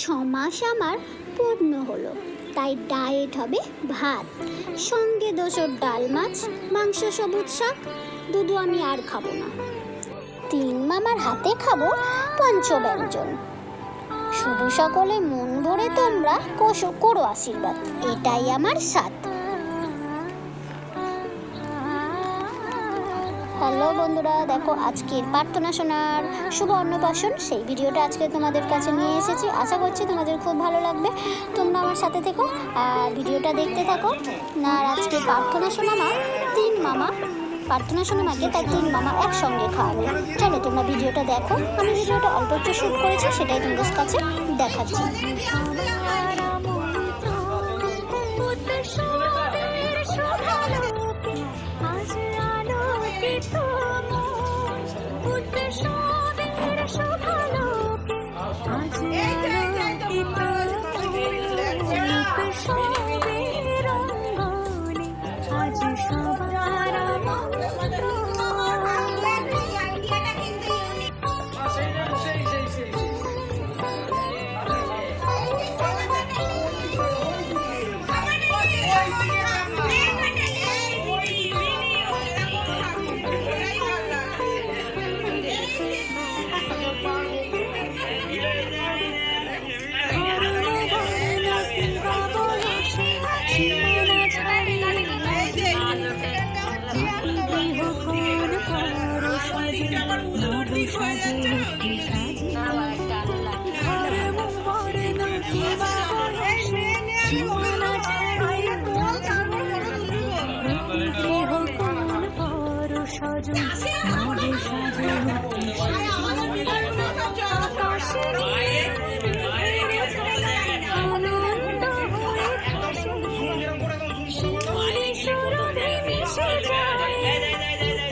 ছ মাস আমার পূর্ণ হলো। তাই ডায়েট হবে ভাত, সঙ্গে দোষর ডাল মাছ, মাংস সবুজ শাক দুধু আমি আর খাব না। তিন মামার হাতে খাব পঞ্চব্যঞ্জন। শুধু সকলে মন ভরে তোমরা কোষো, করো আশীর্বাদ। এটাই আমার সাথ হ্যালো বন্ধুরা, দেখো আজকের প্রার্থনা শোনার শুভ অন্নপ্রাশন। সেই ভিডিওটা আজকে তোমাদের কাছে নিয়ে এসেছি। আশা করছি তোমাদের খুব ভালো লাগবে। তোমরা আমার সাথে থেকো আর ভিডিওটা দেখতে থাকো। আর আজকে প্রার্থনা শোনা মা তিন মামা। প্রার্থনা শোনা মাকে তাই তিন মামা একসঙ্গে খাওয়াবে। চলো তোমরা ভিডিওটা দেখো। আমি ভিডিওটা অল্প একটু শ্যুট করেছি, সেটাই তোমাদের কাছে দেখাচ্ছি।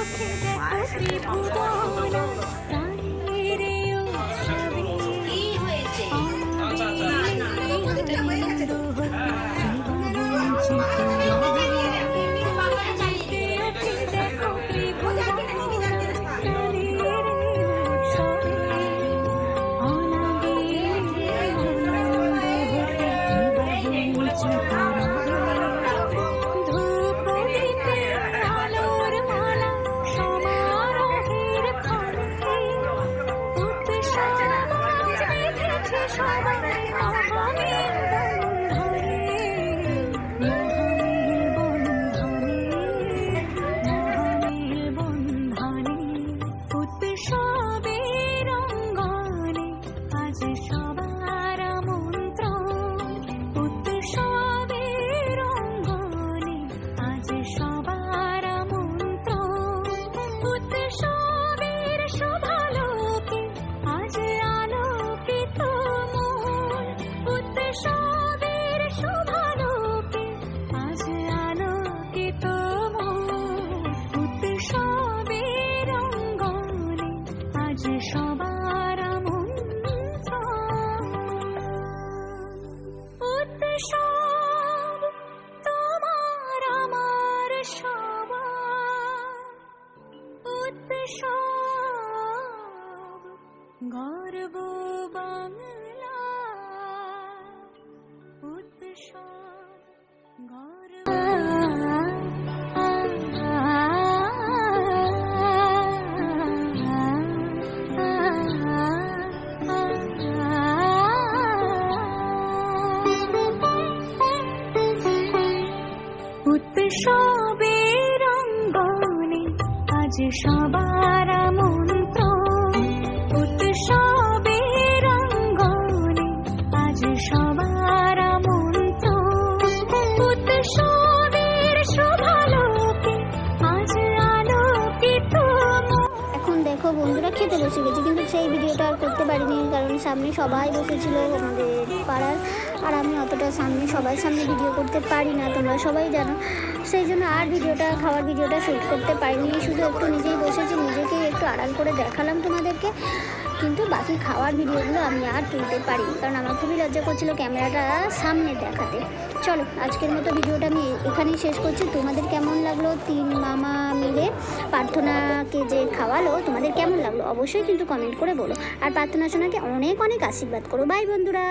ওঠে দেখো ত্রিভুবন 你说的没有 গর্ব বাংলা উৎসব উৎসবের অঙ্গনে আজ সবার এখন দেখো, বন্ধুরা খেতে বসে গেছি, কিন্তু সেই ভিডিওটা আর করতে পারিনি, কারণ সামনে সবাই বসেছিল আমাদের পাড়ার, আর আমি অতটা সামনে, সবার সামনে ভিডিও করতে পারি না, তোমরা সবাই জানো। সেই জন্য আর ভিডিওটা, খাওয়ার ভিডিওটা শ্যুট করতে পারিনি, শুধু একটু নিজেই বসেছি নিজেকে একটু আড়াল করে দেখালাম তোমাদেরকে, কিন্তু বাকি খাওয়ার ভিডিওগুলো আমি আর তুলতে পারিনি কারণ আমার খুবই লজ্জা করছিল ক্যামেরাটা সামনে দেখাতে। চলো, আজকের মতো ভিডিওটা আমি এখানেই শেষ করছি। তোমাদের কেমন লাগল? তিন মামা মিলে প্রার্থনাকে যে খাওয়ালো, তোমাদের কেমন লাগল? অবশ্যই কিন্তু কমেন্ট করে বলো। আর প্রার্থনা সোনাকে অনেক অনেক আশীর্বাদ করো। বাই বন্ধুরা।